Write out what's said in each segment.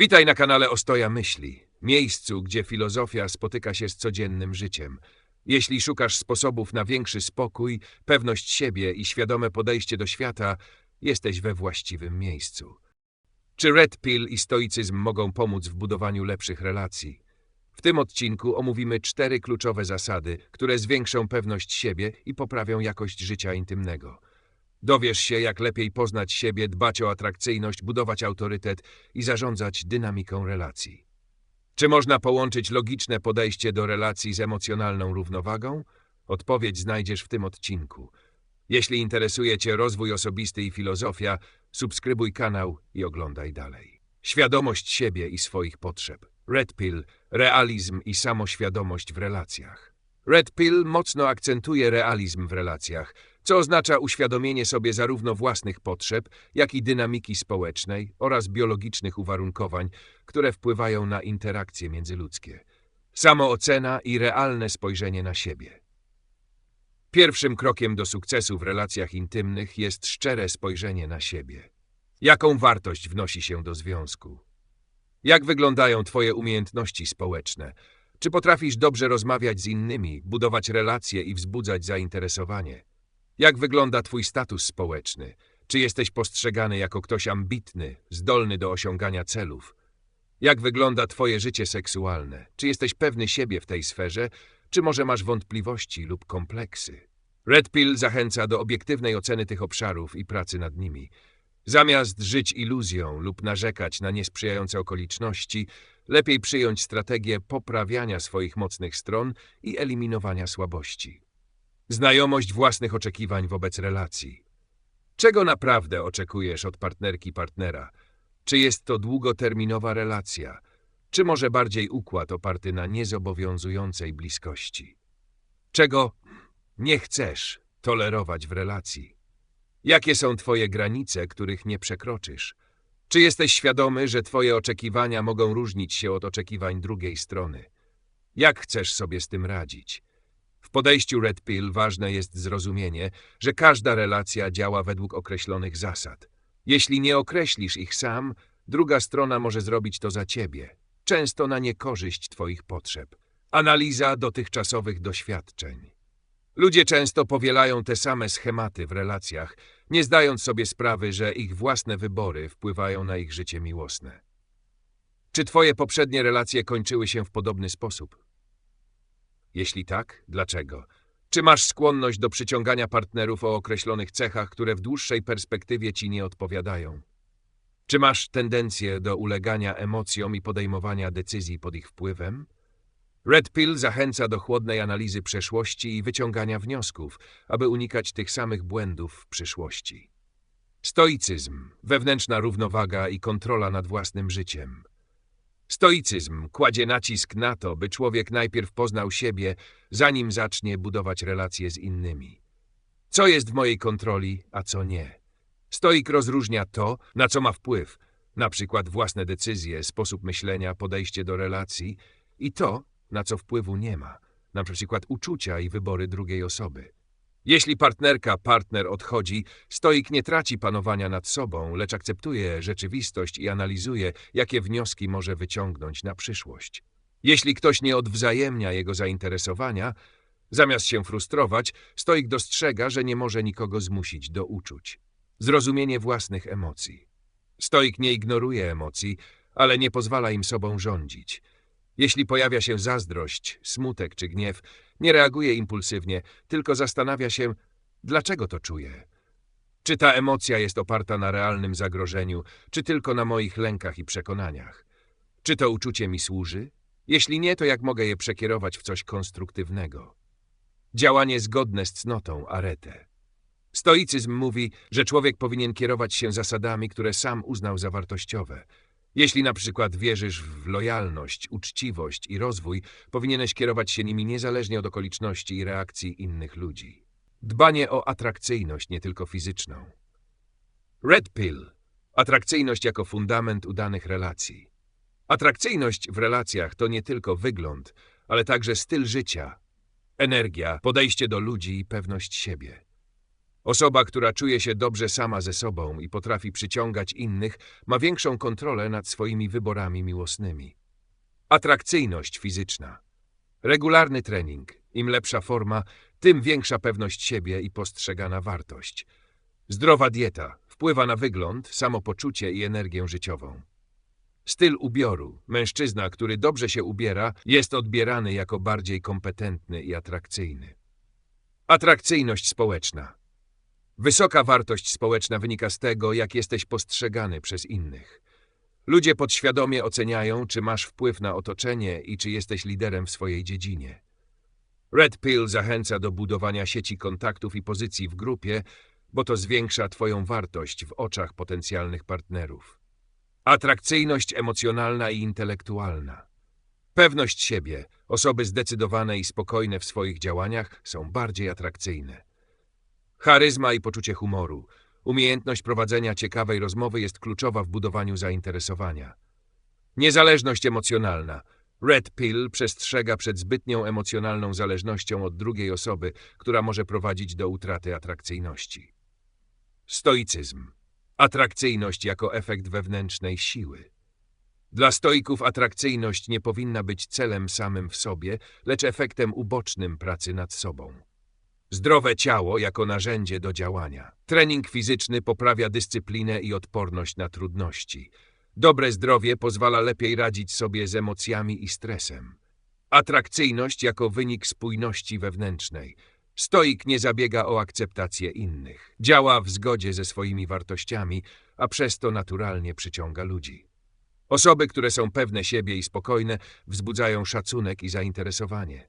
Witaj na kanale Ostoja Myśli, miejscu, gdzie filozofia spotyka się z codziennym życiem. Jeśli szukasz sposobów na większy spokój, pewność siebie i świadome podejście do świata, jesteś we właściwym miejscu. Czy Red Pill i stoicyzm mogą pomóc w budowaniu lepszych relacji? W tym odcinku omówimy cztery kluczowe zasady, które zwiększą pewność siebie i poprawią jakość życia intymnego. Dowiesz się, jak lepiej poznać siebie, dbać o atrakcyjność, budować autorytet i zarządzać dynamiką relacji. Czy można połączyć logiczne podejście do relacji z emocjonalną równowagą? Odpowiedź znajdziesz w tym odcinku. Jeśli interesuje Cię rozwój osobisty i filozofia, subskrybuj kanał i oglądaj dalej. Świadomość siebie i swoich potrzeb. Red Pill, realizm i samoświadomość w relacjach. Red Pill mocno akcentuje realizm w relacjach, co oznacza uświadomienie sobie zarówno własnych potrzeb, jak i dynamiki społecznej oraz biologicznych uwarunkowań, które wpływają na interakcje międzyludzkie. Samoocena i realne spojrzenie na siebie. Pierwszym krokiem do sukcesu w relacjach intymnych jest szczere spojrzenie na siebie. Jaką wartość wnosi się do związku? Jak wyglądają Twoje umiejętności społeczne? Czy potrafisz dobrze rozmawiać z innymi, budować relacje i wzbudzać zainteresowanie? Jak wygląda Twój status społeczny? Czy jesteś postrzegany jako ktoś ambitny, zdolny do osiągania celów? Jak wygląda Twoje życie seksualne? Czy jesteś pewny siebie w tej sferze, czy może masz wątpliwości lub kompleksy? Red Pill zachęca do obiektywnej oceny tych obszarów i pracy nad nimi. Zamiast żyć iluzją lub narzekać na niesprzyjające okoliczności, lepiej przyjąć strategię poprawiania swoich mocnych stron i eliminowania słabości. Znajomość własnych oczekiwań wobec relacji. Czego naprawdę oczekujesz od partnerki partnera? Czy jest to długoterminowa relacja, czy może bardziej układ oparty na niezobowiązującej bliskości? Czego nie chcesz tolerować w relacji? Jakie są Twoje granice, których nie przekroczysz? Czy jesteś świadomy, że Twoje oczekiwania mogą różnić się od oczekiwań drugiej strony? Jak chcesz sobie z tym radzić? Podejściu Red Pill ważne jest zrozumienie, że każda relacja działa według określonych zasad. Jeśli nie określisz ich sam, druga strona może zrobić to za ciebie, często na niekorzyść Twoich potrzeb. Analiza dotychczasowych doświadczeń. Ludzie często powielają te same schematy w relacjach, nie zdając sobie sprawy, że ich własne wybory wpływają na ich życie miłosne. Czy Twoje poprzednie relacje kończyły się w podobny sposób? Jeśli tak, dlaczego? Czy masz skłonność do przyciągania partnerów o określonych cechach, które w dłuższej perspektywie ci nie odpowiadają? Czy masz tendencję do ulegania emocjom i podejmowania decyzji pod ich wpływem? Red Pill zachęca do chłodnej analizy przeszłości i wyciągania wniosków, aby unikać tych samych błędów w przyszłości. Stoicyzm, wewnętrzna równowaga i kontrola nad własnym życiem. Stoicyzm kładzie nacisk na to, by człowiek najpierw poznał siebie, zanim zacznie budować relacje z innymi. Co jest w mojej kontroli, a co nie? Stoik rozróżnia to, na co ma wpływ, na przykład własne decyzje, sposób myślenia, podejście do relacji, i to, na co wpływu nie ma, na przykład uczucia i wybory drugiej osoby. Jeśli partnerka, partner odchodzi, stoik nie traci panowania nad sobą, lecz akceptuje rzeczywistość i analizuje, jakie wnioski może wyciągnąć na przyszłość. Jeśli ktoś nie odwzajemnia jego zainteresowania, zamiast się frustrować, stoik dostrzega, że nie może nikogo zmusić do uczuć. Zrozumienie własnych emocji. Stoik nie ignoruje emocji, ale nie pozwala im sobą rządzić. Jeśli pojawia się zazdrość, smutek czy gniew, nie reaguje impulsywnie, tylko zastanawia się, dlaczego to czuję. Czy ta emocja jest oparta na realnym zagrożeniu, czy tylko na moich lękach i przekonaniach? Czy to uczucie mi służy? Jeśli nie, to jak mogę je przekierować w coś konstruktywnego? Działanie zgodne z cnotą arete. Stoicyzm mówi, że człowiek powinien kierować się zasadami, które sam uznał za wartościowe. Jeśli na przykład wierzysz w lojalność, uczciwość i rozwój, powinieneś kierować się nimi niezależnie od okoliczności i reakcji innych ludzi. Dbanie o atrakcyjność, nie tylko fizyczną. Red Pill. Atrakcyjność jako fundament udanych relacji. Atrakcyjność w relacjach to nie tylko wygląd, ale także styl życia, energia, podejście do ludzi i pewność siebie. Osoba, która czuje się dobrze sama ze sobą i potrafi przyciągać innych, ma większą kontrolę nad swoimi wyborami miłosnymi. Atrakcyjność fizyczna. Regularny trening. Im lepsza forma, tym większa pewność siebie i postrzegana wartość. Zdrowa dieta wpływa na wygląd, samopoczucie i energię życiową. Styl ubioru. Mężczyzna, który dobrze się ubiera, jest odbierany jako bardziej kompetentny i atrakcyjny. Atrakcyjność społeczna. Wysoka wartość społeczna wynika z tego, jak jesteś postrzegany przez innych. Ludzie podświadomie oceniają, czy masz wpływ na otoczenie i czy jesteś liderem w swojej dziedzinie. Red Pill zachęca do budowania sieci kontaktów i pozycji w grupie, bo to zwiększa Twoją wartość w oczach potencjalnych partnerów. Atrakcyjność emocjonalna i intelektualna. Pewność siebie, osoby zdecydowane i spokojne w swoich działaniach są bardziej atrakcyjne. Charyzma i poczucie humoru. Umiejętność prowadzenia ciekawej rozmowy jest kluczowa w budowaniu zainteresowania. Niezależność emocjonalna. Red Pill przestrzega przed zbytnią emocjonalną zależnością od drugiej osoby, która może prowadzić do utraty atrakcyjności. Stoicyzm. Atrakcyjność jako efekt wewnętrznej siły. Dla stoików atrakcyjność nie powinna być celem samym w sobie, lecz efektem ubocznym pracy nad sobą. Zdrowe ciało jako narzędzie do działania. Trening fizyczny poprawia dyscyplinę i odporność na trudności. Dobre zdrowie pozwala lepiej radzić sobie z emocjami i stresem. Atrakcyjność jako wynik spójności wewnętrznej. Stoik nie zabiega o akceptację innych. Działa w zgodzie ze swoimi wartościami, a przez to naturalnie przyciąga ludzi. Osoby, które są pewne siebie i spokojne, wzbudzają szacunek i zainteresowanie.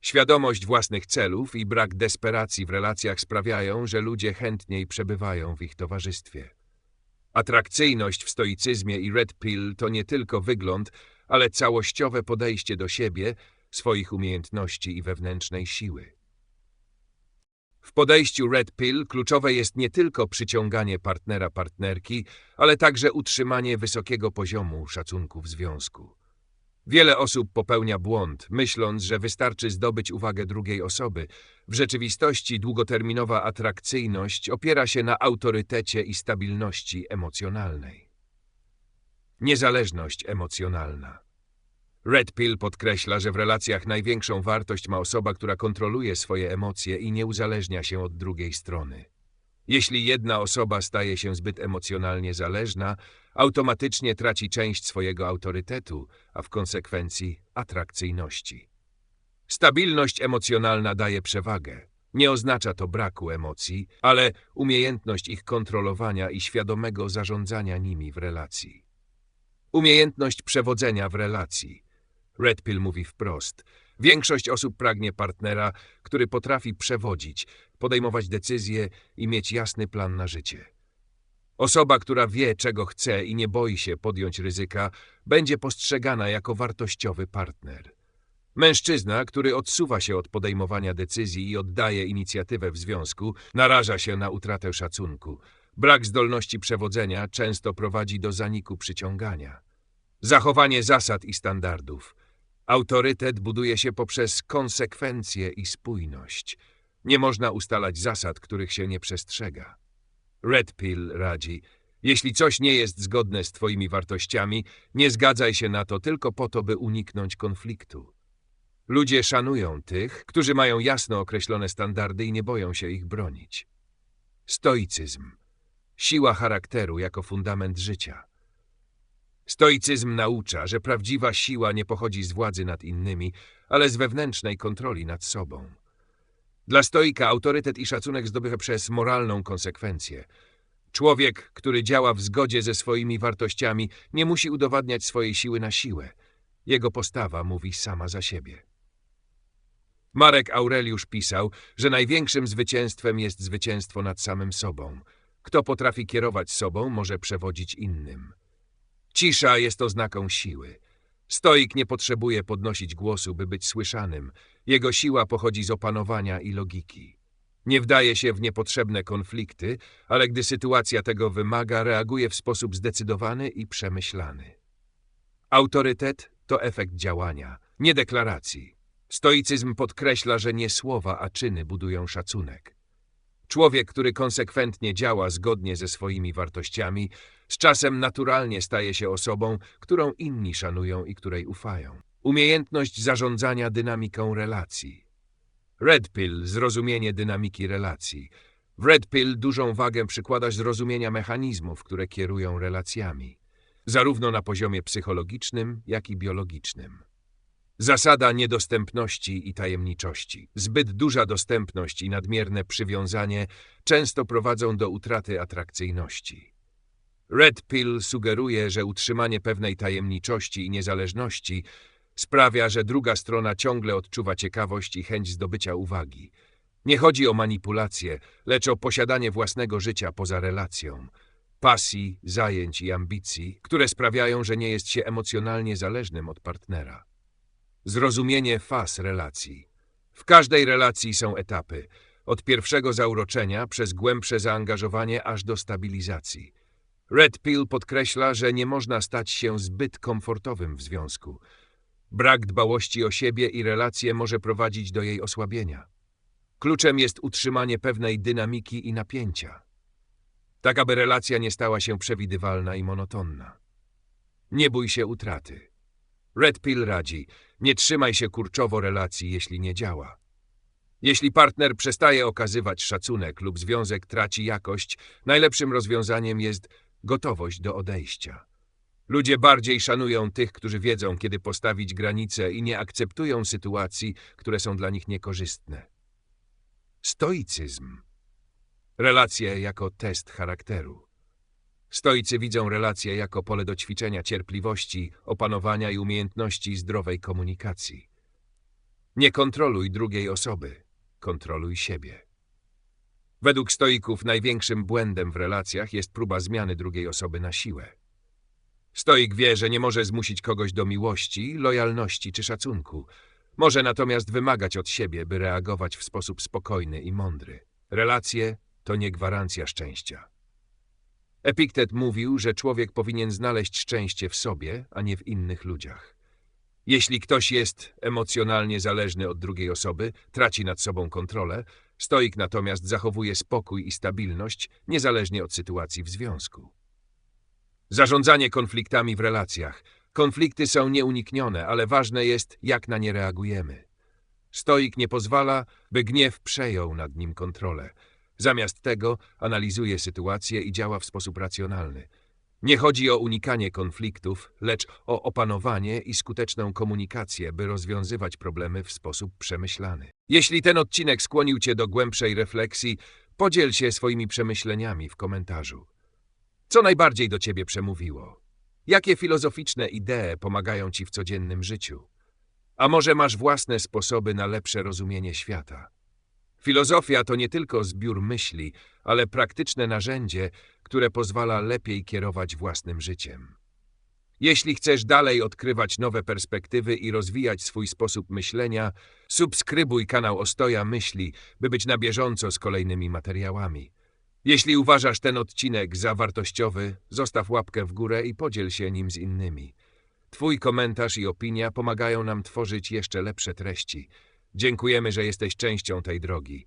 Świadomość własnych celów i brak desperacji w relacjach sprawiają, że ludzie chętniej przebywają w ich towarzystwie. Atrakcyjność w stoicyzmie i Red Pill to nie tylko wygląd, ale całościowe podejście do siebie, swoich umiejętności i wewnętrznej siły. W podejściu Red Pill kluczowe jest nie tylko przyciąganie partnera partnerki, ale także utrzymanie wysokiego poziomu szacunku w związku. Wiele osób popełnia błąd, myśląc, że wystarczy zdobyć uwagę drugiej osoby. W rzeczywistości długoterminowa atrakcyjność opiera się na autorytecie i stabilności emocjonalnej. Niezależność emocjonalna. Red Pill podkreśla, że w relacjach największą wartość ma osoba, która kontroluje swoje emocje i nie uzależnia się od drugiej strony. Jeśli jedna osoba staje się zbyt emocjonalnie zależna, automatycznie traci część swojego autorytetu, a w konsekwencji atrakcyjności. Stabilność emocjonalna daje przewagę. Nie oznacza to braku emocji, ale umiejętność ich kontrolowania i świadomego zarządzania nimi w relacji. Umiejętność przewodzenia w relacji. Red Pill mówi wprost. Większość osób pragnie partnera, który potrafi przewodzić, podejmować decyzje i mieć jasny plan na życie. Osoba, która wie, czego chce i nie boi się podjąć ryzyka, będzie postrzegana jako wartościowy partner. Mężczyzna, który odsuwa się od podejmowania decyzji i oddaje inicjatywę w związku, naraża się na utratę szacunku. Brak zdolności przewodzenia często prowadzi do zaniku przyciągania. Zachowanie zasad i standardów. Autorytet buduje się poprzez konsekwencje i spójność. Nie można ustalać zasad, których się nie przestrzega. Red Pill radzi, jeśli coś nie jest zgodne z twoimi wartościami, nie zgadzaj się na to tylko po to, by uniknąć konfliktu. Ludzie szanują tych, którzy mają jasno określone standardy i nie boją się ich bronić. Stoicyzm. Siła charakteru jako fundament życia. Stoicyzm naucza, że prawdziwa siła nie pochodzi z władzy nad innymi, ale z wewnętrznej kontroli nad sobą. Dla stoika autorytet i szacunek zdobywa przez moralną konsekwencję. Człowiek, który działa w zgodzie ze swoimi wartościami, nie musi udowadniać swojej siły na siłę. Jego postawa mówi sama za siebie. Marek Aureliusz pisał, że największym zwycięstwem jest zwycięstwo nad samym sobą. Kto potrafi kierować sobą, może przewodzić innym. Cisza jest oznaką siły. Stoik nie potrzebuje podnosić głosu, by być słyszanym. Jego siła pochodzi z opanowania i logiki. Nie wdaje się w niepotrzebne konflikty, ale gdy sytuacja tego wymaga, reaguje w sposób zdecydowany i przemyślany. Autorytet to efekt działania, nie deklaracji. Stoicyzm podkreśla, że nie słowa, a czyny budują szacunek. Człowiek, który konsekwentnie działa zgodnie ze swoimi wartościami, z czasem naturalnie staje się osobą, którą inni szanują i której ufają. Umiejętność zarządzania dynamiką relacji. Red Pill zrozumienie dynamiki relacji. W Red Pill dużą wagę przykłada zrozumienia mechanizmów, które kierują relacjami, zarówno na poziomie psychologicznym, jak i biologicznym. Zasada niedostępności i tajemniczości. Zbyt duża dostępność i nadmierne przywiązanie często prowadzą do utraty atrakcyjności. Red Pill sugeruje, że utrzymanie pewnej tajemniczości i niezależności sprawia, że druga strona ciągle odczuwa ciekawość i chęć zdobycia uwagi. Nie chodzi o manipulację, lecz o posiadanie własnego życia poza relacją, pasji, zajęć i ambicji, które sprawiają, że nie jest się emocjonalnie zależnym od partnera. Zrozumienie faz relacji. W każdej relacji są etapy, od pierwszego zauroczenia przez głębsze zaangażowanie aż do stabilizacji. Red Pill podkreśla, że nie można stać się zbyt komfortowym w związku. Brak dbałości o siebie i relacje może prowadzić do jej osłabienia. Kluczem jest utrzymanie pewnej dynamiki i napięcia, tak aby relacja nie stała się przewidywalna i monotonna. Nie bój się utraty. Red Pill radzi, nie trzymaj się kurczowo relacji, jeśli nie działa. Jeśli partner przestaje okazywać szacunek lub związek traci jakość, najlepszym rozwiązaniem jest gotowość do odejścia. Ludzie bardziej szanują tych, którzy wiedzą, kiedy postawić granice i nie akceptują sytuacji, które są dla nich niekorzystne. Stoicyzm. Relacje jako test charakteru. Stoicy widzą relacje jako pole do ćwiczenia cierpliwości, opanowania i umiejętności zdrowej komunikacji. Nie kontroluj drugiej osoby, kontroluj siebie. Według stoików największym błędem w relacjach jest próba zmiany drugiej osoby na siłę. Stoik wie, że nie może zmusić kogoś do miłości, lojalności czy szacunku. Może natomiast wymagać od siebie, by reagować w sposób spokojny i mądry. Relacje to nie gwarancja szczęścia. Epiktet mówił, że człowiek powinien znaleźć szczęście w sobie, a nie w innych ludziach. Jeśli ktoś jest emocjonalnie zależny od drugiej osoby, traci nad sobą kontrolę, stoik natomiast zachowuje spokój i stabilność, niezależnie od sytuacji w związku. Zarządzanie konfliktami w relacjach. Konflikty są nieuniknione, ale ważne jest, jak na nie reagujemy. Stoik nie pozwala, by gniew przejął nad nim kontrolę. Zamiast tego analizuje sytuację i działa w sposób racjonalny. Nie chodzi o unikanie konfliktów, lecz o opanowanie i skuteczną komunikację, by rozwiązywać problemy w sposób przemyślany. Jeśli ten odcinek skłonił Cię do głębszej refleksji, podziel się swoimi przemyśleniami w komentarzu. Co najbardziej do Ciebie przemówiło? Jakie filozoficzne idee pomagają Ci w codziennym życiu? A może masz własne sposoby na lepsze rozumienie świata? Filozofia to nie tylko zbiór myśli, ale praktyczne narzędzie, które pozwala lepiej kierować własnym życiem. Jeśli chcesz dalej odkrywać nowe perspektywy i rozwijać swój sposób myślenia, subskrybuj kanał Ostoja Myśli, by być na bieżąco z kolejnymi materiałami. Jeśli uważasz ten odcinek za wartościowy, zostaw łapkę w górę i podziel się nim z innymi. Twój komentarz i opinia pomagają nam tworzyć jeszcze lepsze treści. Dziękujemy, że jesteś częścią tej drogi.